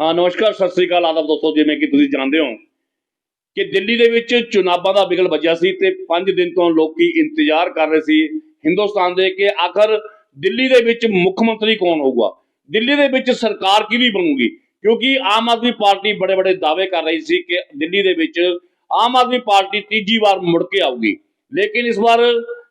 ਹਾਂ, ਨਮਸਕਾਰ, ਸਤਿ ਸ੍ਰੀ ਅਕਾਲ ਆਦਬ ਦੋਸਤੋ, ਜਿਵੇਂ ਕਿ ਤੁਸੀਂ ਜਾਣਦੇ ਹੋ ਕਿ ਦਿੱਲੀ ਦੇ ਵਿੱਚ ਚੁਣਾਵਾਂ ਦਾ ਬਿਗਲ ਵੱਜਿਆ ਸੀ ਤੇ 5 ਦਿਨ ਤੋਂ ਲੋਕੀ ਇੰਤਜ਼ਾਰ ਕਰ ਰਹੇ ਸੀ ਹਿੰਦੁਸਤਾਨ ਦੇ ਕਿ ਆਖਰ ਦਿੱਲੀ ਦੇ ਵਿੱਚ ਮੁੱਖ ਮੰਤਰੀ ਕੌਣ ਹੋਊਗਾ? ਦਿੱਲੀ ਦੇ ਵਿੱਚ ਸਰਕਾਰ ਕਿਹਦੀ ਬਣੂਗੀ? ਕਿਉਂਕਿ ਆਮ ਆਦਮੀ ਪਾਰਟੀ ਬੜੇ ਬੜੇ ਦਾਅਵੇ ਕਰ ਰਹੀ ਸੀ ਕਿ ਦਿੱਲੀ ਦੇ ਵਿੱਚ ਆਮ ਆਦਮੀ ਪਾਰਟੀ ਤੀਜੀ ਵਾਰ ਮੁੜ ਕੇ ਆਊਗੀ। ਲੇਕਿਨ ਇਸ ਵਾਰ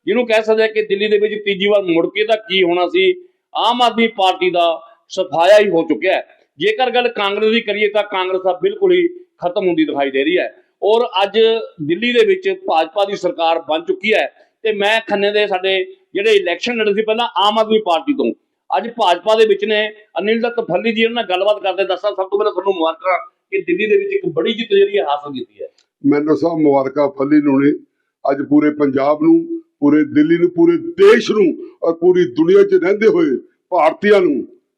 ਜਿਹਨੂੰ ਕਹਿ ਸਕਦੇ ਆ ਕਿ ਦਿੱਲੀ ਦੇ ਵਿੱਚ ਤੀਜੀ ਵਾਰ ਮੁੜ ਕੇ ਤਾਂ ਕੀ ਹੋਣਾ ਸੀ? ਆਮ ਆਦਮੀ ਪਾਰਟੀ ਦਾ ਸਫਾਇਆ ਹੀ ਹੋ ਚੁੱਕਿਆ ਹੈ। ਜੇਕਰ ਗੱਲ ਕਾਂਗਰਸ ਦੀ ਕਰੀਏ ਤਾਂ ਕਾਂਗਰਸ ਤਾਂ ਬਿਲਕੁਲ ਹੀ ਖਤਮ ਹੁੰਦੀ ਦਿਖਾਈ ਦੇ ਰਹੀ ਹੈ। ਔਰ ਅੱਜ ਦਿੱਲੀ ਦੇ ਵਿੱਚ ਭਾਜਪਾ ਦੀ ਸਰਕਾਰ ਬਣ ਚੁੱਕੀ ਹੈ ਤੇ ਮੈਂ ਖੰਨੇ ਦੇ ਸਾਡੇ ਜਿਹੜੇ ਇਲੈਕਸ਼ਨ ਲੜੇ ਸੀ ਪਹਿਲਾਂ ਆਮ ਆਦਮੀ ਪਾਰਟੀ ਤੋਂ। ਅੱਜ ਭਾਜਪਾ ਦੇ ਵਿੱਚ ਨੇ ਅਨਿਲ ਦੱਤ ਫੱਲੀ ਜੀ ਨਾਲ ਗੱਲਬਾਤ ਕਰਦੇ ਦੱਸਾਂ, ਸਭ ਤੋਂ ਪਹਿਲਾਂ ਤੁਹਾਨੂੰ ਮੁਬਾਰਕਾਂ ਕਿ ਦਿੱਲੀ ਦੇ ਵਿੱਚ ਇੱਕ ਬੜੀ ਜਿੱਤ ਜਿਹੜੀ ਹਾਸਲ ਕੀਤੀ ਹੈ। ਮੈਨੂੰ ਸਭ ਮੁਬਾਰਕਾਂ ਫੱਲੀ ਨੂੰ ਨੇ। ਅੱਜ ਪੂਰੇ ਪੰਜਾਬ ਨੂੰ, ਪੂਰੇ ਦਿੱਲੀ ਨੂੰ, ਪੂਰੇ ਦੇਸ਼ ਨੂੰ ਔਰ ਪੂਰੀ ਦੁਨੀਆ 'ਚ ਰਹਿੰਦੇ ਹੋਏ ਭਾਰਤੀਆਂ ਨੂੰ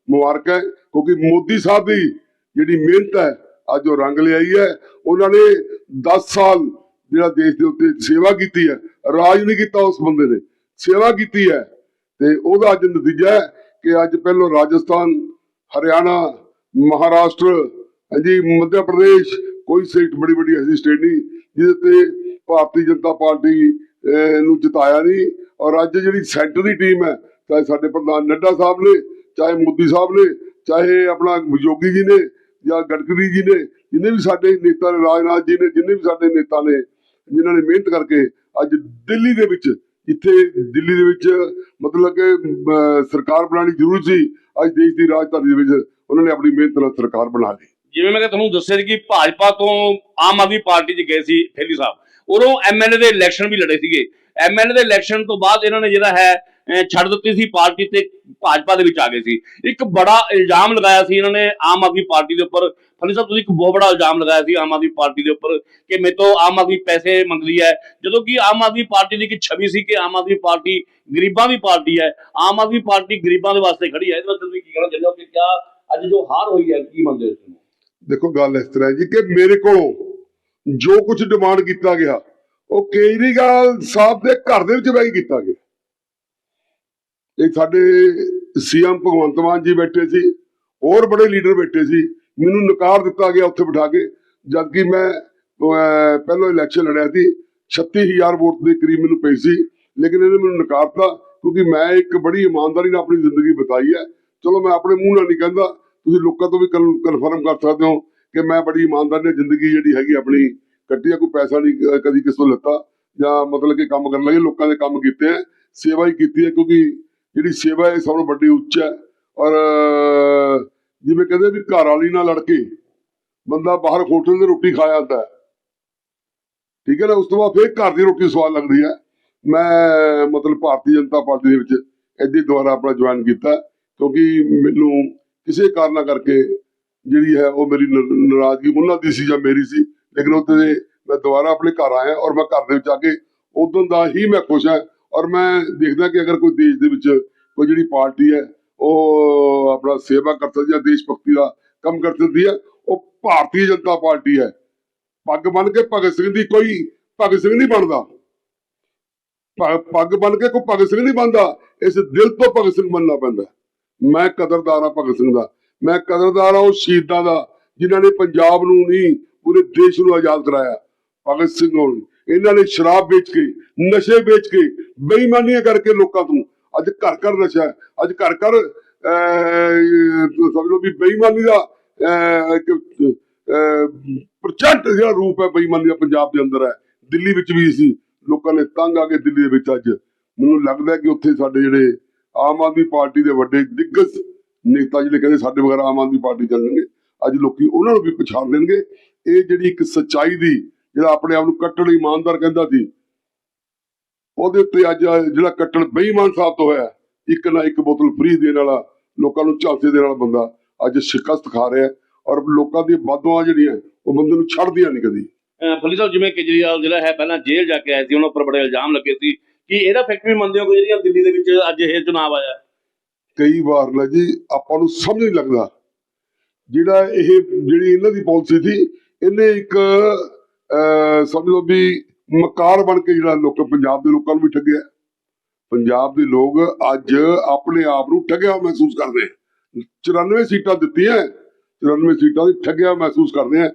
ਮੁਬਾਰਕਾਂ। ਕਿਉਂਕਿ ਮੋਦੀ ਸਾਹਿਬ ਦੀ ਜਿਹੜੀ ਮਿਹਨਤ ਹੈ, ਅੱਜ ਉਹ ਰੰਗ ਲਿਆਈ ਹੈ। ਉਹਨਾਂ ਨੇ 10 ਸਾਲ ਜਿਹੜਾ ਦੇਸ਼ ਦੇ ਉੱਤੇ ਸੇਵਾ ਕੀਤੀ ਹੈ, ਰਾਜ ਨਹੀਂ ਕੀਤਾ ਉਸ ਬੰਦੇ ਨੇ, ਸੇਵਾ ਕੀਤੀ ਹੈ। ਤੇ ਉਹਦਾ ਅੱਜ ਨਤੀਜਾ ਹੈ ਕਿ ਅੱਜ ਪਹਿਲੋਂ ਰਾਜਸਥਾਨ, ਹਰਿਆਣਾ, ਮਹਾਰਾਸ਼ਟਰ, ਹਾਂਜੀ, ਮੱਧ ਪ੍ਰਦੇਸ਼, ਕੋਈ ਸੀਟ ਬੜੀ ਬੜੀ ਐਸੀ ਸਟੇਟ ਨਹੀਂ, ਜਿਹਦੇ ਤੇ ਭਾਰਤੀ ਜਨਤਾ ਪਾਰਟੀ ਨੂੰ ਜਿਤਾਇਆ ਨਹੀਂ। ਔਰ ਅੱਜ ਜਿਹੜੀ ਸੈਂਟਰ ਦੀ ਟੀਮ ਹੈ, ਚਾਹੇ ਸਾਡੇ ਪ੍ਰਧਾਨ ਨੱਡਾ ਸਾਹਿਬ ਨੇ, ਚਾਹੇ ਮੋਦੀ ਸਾਹਿਬ ਨੇ ਚਾਹੇ ਆਪਣਾ ਯੋਗੀ ਜੀ ਨੇ ਜਾਂ ਗਡਕਰੀ ਜੀ ਨੇ, ਜਿੰਨੇ ਵੀ ਸਾਡੇ ਨੇਤਾ ਨੇ, ਰਾਜਨਾਥ ਜੀ ਨੇ, ਜਿੰਨੇ ਵੀ ਸਾਡੇ ਨੇਤਾ ਨੇ, ਜਿਨ੍ਹਾਂ ਨੇ ਮਿਹਨਤ ਕਰਕੇ ਅੱਜ ਦਿੱਲੀ ਦੇ ਵਿੱਚ, ਜਿੱਥੇ ਦਿੱਲੀ ਦੇ ਵਿੱਚ ਮਤਲਬ ਕਿ ਸਰਕਾਰ ਬਣਾਉਣੀ ਜ਼ਰੂਰੀ ਸੀ, ਅੱਜ ਦੇਸ਼ ਦੀ ਰਾਜਧਾਨੀ ਦੇ ਵਿੱਚ ਉਹਨਾਂ ਨੇ ਆਪਣੀ ਮਿਹਨਤ ਨਾਲ ਸਰਕਾਰ ਬਣਾ ਲਈ। ਜਿਵੇਂ ਮੈਂ ਕਿ ਤੁਹਾਨੂੰ ਦੱਸਿਆ ਸੀ ਕਿ ਭਾਜਪਾ ਤੋਂ ਆਮ ਆਦਮੀ ਪਾਰਟੀ 'ਚ ਗਏ ਸੀ, ਫੇਲੀ ਸਾਹਿਬ। ਉਦੋਂ ਐਮਐਲਏ ਦੇ ਇਲੈਕਸ਼ਨ ਵੀ ਲੜੇ ਸੀਗੇ। ਐਮਐਲਏ ਦੇ ਇਲੈਕਸ਼ਨ ਤੋਂ ਬਾਅਦ ਇਹਨਾਂ ਨੇ ਜਿਹੜਾ ਹੈ ਛੱਡ ਦਿੱਤੀ ਸੀ, ਪਾਰਟੀ ਤੇ ਭਾਜਪਾ ਦੇ ਵਿੱਚ ਆ ਗਏ ਸੀ। ਇੱਕ ਬੜਾ ਇਲਜ਼ਾਮ ਲਗਾਇਆ ਸੀ ਇਹਨਾਂ ਨੇ ਆਮ ਆਦਮੀ ਪਾਰਟੀ ਦੇ ਉੱਪਰ। ਫਲੀ ਸਾਹਿਬ, ਤੁਸੀਂ ਇੱਕ ਬਹੁਤ ਬੜਾ ਇਲਜ਼ਾਮ ਲਗਾਇਆ ਸੀ ਆਮ ਆਦਮੀ ਪਾਰਟੀ ਦੇ ਉੱਪਰ ਕਿ ਮੇਰੇ ਤੋਂ ਆਮ ਆਦਮੀ ਪੈਸੇ ਮੰਗਦੀ ਹੈ। ਜਦੋਂ ਕਿ ਆਮ ਆਦਮੀ ਪਾਰਟੀ ਦੀ ਇੱਕ ਛਵੀ ਸੀ ਕਿ ਆਮ ਆਦਮੀ ਪਾਰਟੀ ਗਰੀਬਾਂ ਦੀ ਪਾਰਟੀ ਹੈ। ਆਮ ਆਦਮੀ ਪਾਰਟੀ ਗਰੀਬਾਂ ਦੇ ਵਾਸਤੇ ਖੜੀ ਹੈ। ਇਹਦੇ ਵਾਸਤੇ ਤੁਸੀਂ ਕੀ ਕਹਿਣਾ ਚਾਹੁੰਦੇ ਹੋ ਕਿ ਕਿਆ ਅੱਜ ਜੋ ਹਾਰ ਹੋਈ ਹੈ, ਕੀ ਮੰਨਦੇ ਹੋ ਦੇਖੋ, ਗੱਲ ਇਸ ਤਰ੍ਹਾਂ ਜੀ ਕਿ ਮੇਰੇ ਕੋਲੋਂ ਜੋ ਕੁਝ ਡਿਮਾਂਡ ਕੀਤਾ ਗਿਆ, ਉਹ ਕੇਜਰੀਵਾਲ ਸਾਹਿਬ ਦੇ ਘਰ ਦੇ ਵਿੱਚ ਬਹਿ ਕੇ ਕੀਤਾ ਗਿਆ? ਇਹ ਸਾਡੇ ਸੀਐਮ ਭਗਵੰਤ ਮਾਨ ਜੀ ਬੈਠੇ ਸੀ, ਹੋਰ ਬੜੇ ਲੀਡਰ ਬੈਠੇ ਸੀ, ਮੈਨੂੰ ਨਕਾਰ ਦਿੱਤਾ ਗਿਆ ਉੱਥੇ ਬਿਠਾ ਕੇ ਜਦ ਕਿ ਮੈਂ ਪਹਿਲਾਂ ਇਲੈਕਸ਼ਨ ਲੜਿਆ ਸੀ 36000 ਵੋਟ ਦੇ ਕਰੀਬ ਮੈਨੂੰ ਪਈ ਸੀ, ਲੇਕਿਨ ਇਹਨੇ ਮੈਨੂੰ ਨਕਾਰਤਾ ਕਿਉਂਕਿ ਮੈਂ ਇੱਕ ਬੜੀ ਇਮਾਨਦਾਰੀ ਨਾਲ ਆਪਣੀ ਜ਼ਿੰਦਗੀ ਬਿਤਾਈ ਹੈ। ਚਲੋ ਮੈਂ ਆਪਣੇ ਮੂੰਹ ਨਾਲ ਨਹੀਂ ਕਹਿੰਦਾ, ਤੁਸੀਂ ਲੋਕਾਂ ਤੋਂ ਵੀ ਕਨਫਰਮ ਕਰ ਸਕਦੇ ਹੋ ਕਿ ਮੈਂ ਬੜੀ ਇਮਾਨਦਾਰੀ ਨਾਲ ਜ਼ਿੰਦਗੀ ਜਿਹੜੀ ਹੈਗੀ ਆਪਣੀ ਕੱਟੀ ਆ, ਕੋਈ ਪੈਸਾ ਨਹੀਂ ਕਦੀ ਕਿਸੇ ਤੋਂ ਲਿੱਤਾ ਜਾਂ ਮਤਲਬ ਕਿ ਕੰਮ ਕਰਨ ਲੱਗੇ, ਲੋਕਾਂ ਦੇ ਕੰਮ ਕੀਤੇ ਹੈ ਸੇਵਾ ਹੀ ਕੀਤੀ ਹੈ ਕਿਉਂਕਿ ਜਿਹੜੀ ਸੇਵਾ ਹੈ ਸਭ ਤੋਂ ਵੱਡੀ ਉੱਚ ਹੈ ਔਰ, ਜਿਵੇਂ ਕਹਿੰਦੇ ਵੀ ਘਰ ਵਾਲੀ ਨਾਲ ਲੜ ਕੇ ਬੰਦਾ ਬਾਹਰ ਹੋਟਲ ਤੇ ਰੋਟੀ ਖਾ ਜਾਂਦਾ ਠੀਕ ਹੈ ਨਾ? ਉਸ ਤੋਂ ਬਾਅਦ ਫੇਰ ਘਰ ਦੀ ਰੋਟੀ ਸਵਾਦ ਲੱਗਦੀ ਹੈ। ਮੈਂ ਮਤਲਬ ਭਾਰਤੀ ਜਨਤਾ ਪਾਰਟੀ ਦੇ ਵਿੱਚ ਇੱਦੀ ਦੁਆਰਾ ਆਪਣਾ ਜੁਆਇਨ ਕੀਤਾ, ਕਿਉਂਕਿ ਮੈਨੂੰ ਕਿਸੇ ਕਾਰਨਾ ਕਰਕੇ ਜਿਹੜੀ ਹੈ ਉਹ ਮੇਰੀ ਨਾਰਾਜ਼ਗੀ ਉਹਨਾਂ ਦੀ ਸੀ ਜਾਂ ਮੇਰੀ ਸੀ, ਲੇਕਿਨ ਉੱਥੇ ਮੈਂ ਦੁਬਾਰਾ ਆਪਣੇ ਘਰ ਆਇਆ ਔਰ ਮੈਂ ਘਰ ਦੇ ਵਿੱਚ ਆ ਕੇ ਉਦੋਂ ਦਾ ਹੀ ਮੈਂ ਖੁਸ਼ ਹਾਂ ਔਰ ਮੈਂ ਦੇਖਦਾ ਕਿ ਅਗਰ ਕੋਈ ਦੇਸ਼ ਦੇ ਵਿੱਚ ਕੋਈ ਜਿਹੜੀ ਪਾਰਟੀ ਹੈ, ਉਹ ਆਪਣਾ ਸੇਵਾ ਕਰ ਸਕਦੀ ਹੈ, ਦੇਸ਼ ਭਗਤੀ ਦਾ ਕੰਮ ਕਰ ਸਕਦੀ ਹੈ, ਉਹ ਭਾਰਤੀ ਜਨਤਾ ਪਾਰਟੀ ਹੈ। ਪੱਗ ਬਣ ਕੇ ਭਗਤ ਸਿੰਘ ਦੀ ਕੋਈ ਭਗਤ ਸਿੰਘ ਨਹੀਂ ਬਣਦਾ। ਪੱਗ ਬਣ ਕੇ ਕੋਈ ਭਗਤ ਸਿੰਘ ਨਹੀਂ ਬਣਦਾ, ਇਸ ਦਿਲ ਤੋਂ ਭਗਤ ਸਿੰਘ ਬਣਨਾ ਪੈਂਦਾ। ਮੈਂ ਕਦਰਦਾਰ ਹਾਂ ਭਗਤ ਸਿੰਘ ਦਾ। ਮੈਂ ਕਦਰਦਾਰ ਹਾਂ ਉਹ ਸ਼ਹੀਦਾਂ ਦਾ ਜਿਨ੍ਹਾਂ ਨੇ ਪੰਜਾਬ ਨੂੰ ਨਹੀਂ ਪੂਰੇ ਦੇਸ਼ ਨੂੰ ਆਜ਼ਾਦ ਕਰਾਇਆ। ਭਗਤ ਸਿੰਘ ਹੋਣ ਇਹਨਾਂ ਨੇ ਸ਼ਰਾਬ ਵੇਚ ਕੇ ਨਸ਼ੇ ਵੇਚ ਕੇ ਬੇਈਮਾਨੀਆਂ ਕਰਕੇ ਲੋਕਾਂ ਤੋਂ। ਅੱਜ ਘਰ ਘਰ ਨਸ਼ਾ ਅੱਜ ਘਰ ਘਰ ਸਮਝ ਲਓ ਵੀ ਬੇਈਮਾਨੀ ਦਾ ਅਹ, ਇੱਕ ਪ੍ਰਚੰਡ ਜਿਹੜਾ ਰੂਪ ਹੈ ਬੇਈਮਾਨੀ ਦਾ ਪੰਜਾਬ ਦੇ ਅੰਦਰ ਹੈ। ਦਿੱਲੀ ਵਿੱਚ ਵੀ ਸੀ। ਲੋਕਾਂ ਨੇ ਤੰਗ ਆ ਕੇ ਦਿੱਲੀ ਦੇ ਵਿੱਚ ਅੱਜ। ਮੈਨੂੰ ਲੱਗਦਾ ਕਿ ਉੱਥੇ ਸਾਡੇ ਜਿਹੜੇ ਆਮ ਆਦਮੀ ਪਾਰਟੀ ਦੇ ਵੱਡੇ ਦਿੱਗਜ ਨੇਤਾ ਜਿਹੜੇ ਕਹਿੰਦੇ ਸਾਡੇ ਵਗੈਰਾ ਆਮ ਆਦਮੀ ਪਾਰਟੀ ਚੱਲਣਗੇ, ਅੱਜ ਲੋਕੀ ਉਹਨਾਂ ਨੂੰ ਵੀ ਪਛਾਣ ਲੈਣਗੇ। ਇਹ ਜਿਹੜੀ ਇੱਕ ਸੱਚਾਈ ਦੀ, ਜਿਹੜਾ ਆਪਣੇ ਆਪ ਨੂੰ ਕੱਟੜ ਇਮਾਨਦਾਰ ਕਹਿੰਦਾ ਸੀ, ਉਹਦੇ ਉੱਤੇ ਅੱਜ ਜਿਹੜਾ ਕੱਟੜ ਬੇਈਮਾਨ ਸਾਬਤ ਹੋਇਆ ਇੱਕ ਨਾ ਇੱਕ ਬੋਤਲ ਫ੍ਰੀ ਦੇਣ ਵਾਲਾ, ਲੋਕਾਂ ਨੂੰ ਝਾਂਸੇ ਦੇਣ ਵਾਲਾ ਬੰਦਾ ਅੱਜ ਸ਼ਿਕਸਤ ਖਾ ਰਿਹਾ ਔਰ ਲੋਕਾਂ ਦੀ ਬਦਦੁਆ ਜਿਹੜੀਆਂ, ਉਹ ਬੰਦੇ ਨੂੰ ਛੱਡਦੀਆਂ ਨਹੀਂ ਕਦੀ। ਫਲੀ ਸਾਹਿਬ, ਜਿਵੇਂ ਕੇਜਰੀਵਾਲ ਜਿਹੜਾ ਹੈ, ਪਹਿਲਾਂ ਜੇਲ੍ਹ ਜਾ ਕੇ ਆਏ ਸੀ, ਉਹਨਾਂ ਉੱਪਰ ਬੜੇ ਇਲਜ਼ਾਮ ਲੱਗੇ ਸੀ ਕਿ ਇਹਦਾ ਫੈਕਟਰੀ ਮੰਨਦੇ ਹੋ ਕਿ ਜਿਹੜੀਆਂ ਦਿੱਲੀ ਦੇ ਵਿੱਚ ਅੱਜ ਇਹ ਚੁਣਾਵ ਆਇਆ ਕਈ ਵਾਰ ਨਾ ਜੀ ਆਪਾਂ ਨੂੰ ਸਮਝ ਨਹੀਂ ਲੱਗਦਾ। ਜਿਹੜਾ ਇਹ, ਜਿਹੜੀ ਇਹਨਾਂ ਦੀ ਪਾਲਿਸੀ ਸੀ, ਇਹਨੇ ਇੱਕ ਸਮਝ ਲਓ ਵੀ ਮਕਾਰ ਬਣ ਕੇ ਜਿਹੜਾ ਲੋਕ, ਪੰਜਾਬ ਦੇ ਲੋਕਾਂ ਨੂੰ ਵੀ ਠੱਗਿਆ। ਪੰਜਾਬ ਦੇ ਲੋਕ ਅੱਜ ਆਪਣੇ ਆਪ ਨੂੰ ਠੱਗਿਆ ਮਹਿਸੂਸ ਕਰਦੇ 94 ਸੀਟਾਂ ਦਿੱਤੀਆਂ 94 ਸੀਟਾਂ ਦੀ ਠੱਗਿਆ ਮਹਿਸੂਸ ਕਰਦੇ ਆ।